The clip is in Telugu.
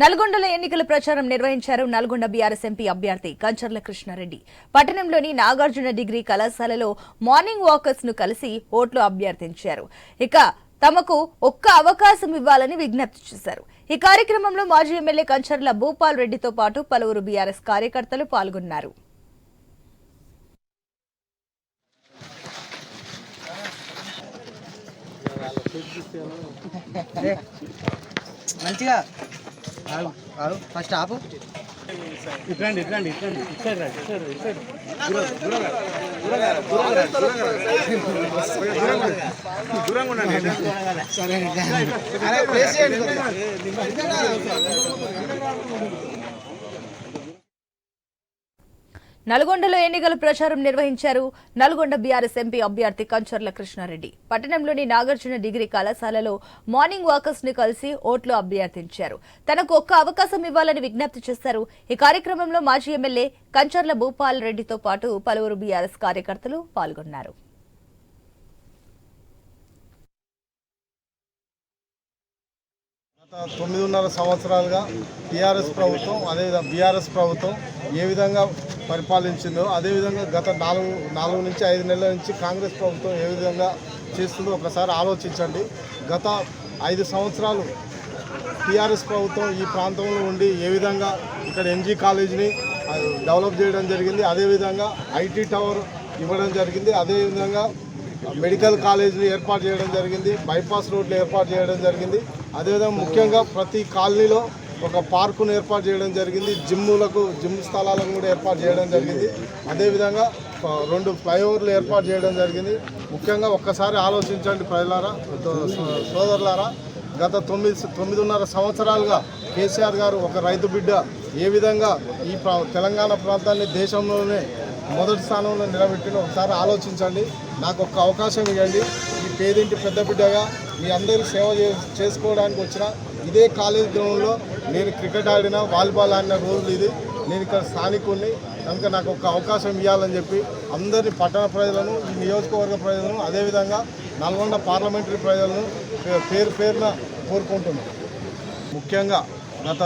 నల్గొండలో ఎన్నికల ప్రచారం నిర్వహించారు నల్గొండ బీఆర్ఎస్ ఎంపీ అభ్యర్థి కంచర్ల కృష్ణారెడ్డి. పట్టణంలోని నాగార్జున డిగ్రీ కళాశాలలో మార్నింగ్ వాకర్స్ను కలిసి ఓట్లు అభ్యర్థించారు. ఇక తమకు ఒక్క అవకాశం ఇవ్వాలని విజ్ఞప్తి చేశారు. ఈ కార్యక్రమంలో మాజీ ఎమ్మెల్యే కంచర్ల భూపాల్ రెడ్డితో పాటు పలువురు బీఆర్ఎస్ కార్యకర్తలు పాల్గొన్నారు. మంచిగా. ఫస్ట్ ఆపు. ఇట్రండి ఇట్రండి ఇట్రండి ఇట్సైడ్ రండి ఇట్సైడ్ ఇట్సైడ్ అరే ప్లేస్ చేయండి నల్గొండలో ఎన్నికల ప్రచారం నిర్వహించారు నల్గొండ బీఆర్ఎస్ ఎంపీ అభ్యర్థి కంచర్ల కృష్ణారెడ్డి. పట్టణంలోని నాగార్జున డిగ్రీ కళాశాలలో మార్నింగ్ వాకర్స్ని కలిసి ఓట్లు అభ్యర్థించారు. తనకు ఒక్క అవకాశం ఇవ్వాలని విజ్ఞప్తి చేశారు. ఈ కార్యక్రమంలో మాజీ ఎమ్మెల్యే కంచర్ల భూపాల్ రెడ్డితో పాటు పలువురు బీఆర్ఎస్ కార్యకర్తలు పాల్గొన్నారు. గత తొమ్మిదిన్నర సంవత్సరాలుగా టీఆర్ఎస్ ప్రభుత్వం అదేవిధంగా బీఆర్ఎస్ ప్రభుత్వం ఏ విధంగా పరిపాలించిందో అదేవిధంగా గత నాలుగు నాలుగు నుంచి ఐదు నెలల నుంచి కాంగ్రెస్ ప్రభుత్వం ఏ విధంగా చేస్తుందో ఒకసారి ఆలోచించండి. గత ఐదు సంవత్సరాలు టీఆర్ఎస్ ప్రభుత్వం ఈ ప్రాంతంలో ఉండి ఏ విధంగా ఇక్కడ ఎన్జీ కాలేజీని డెవలప్ చేయడం జరిగింది అదేవిధంగా ఐటీ టవర్ ఇవ్వడం జరిగింది అదేవిధంగా మెడికల్ కాలేజీని ఏర్పాటు చేయడం జరిగింది బైపాస్ రోడ్లు ఏర్పాటు చేయడం జరిగింది. అదేవిధంగా ముఖ్యంగా ప్రతి కాలనీలో ఒక పార్కును ఏర్పాటు చేయడం జరిగింది. జిమ్ములకు జిమ్ స్థలాలను కూడా ఏర్పాటు చేయడం జరిగింది. అదేవిధంగా రెండు ఫ్లైఓవర్లు ఏర్పాటు చేయడం జరిగింది. ముఖ్యంగా ఒక్కసారి ఆలోచించండి ప్రజలారా సోదరులారా. గత తొమ్మిది తొమ్మిదిన్నర సంవత్సరాలుగా కేసీఆర్ గారు ఒక రైతు బిడ్డ. ఏ విధంగా ఈ ప్రా- తెలంగాణ ప్రాంతాన్ని దేశంలోనే మొదటి స్థానంలో నిలబెట్టిన ఒకసారి ఆలోచించండి. నాకు ఒక అవకాశం ఇవ్వండి. ఈ పేదింటి పెద్ద బిడ్డగా మీ అందరి సేవ చే- చేసుకోవడానికి వచ్చిన ఇదే కాలేజ్ గ్రౌండ్లో నేను క్రికెట్ ఆడిన వాలీబాల్ ఆడిన రోజులు ఇది. నేను ఇక్కడ స్థానికుడిని కనుక నాకు ఒక అవకాశం ఇవ్వాలని చెప్పి అందరి పట్టణ ప్రజలను ఈ నియోజకవర్గ ప్రజలను అదేవిధంగా నల్గొండ పార్లమెంటరీ ప్రజలను పే- పేరు పేరున కోరుకుంటున్నాను. ముఖ్యంగా గత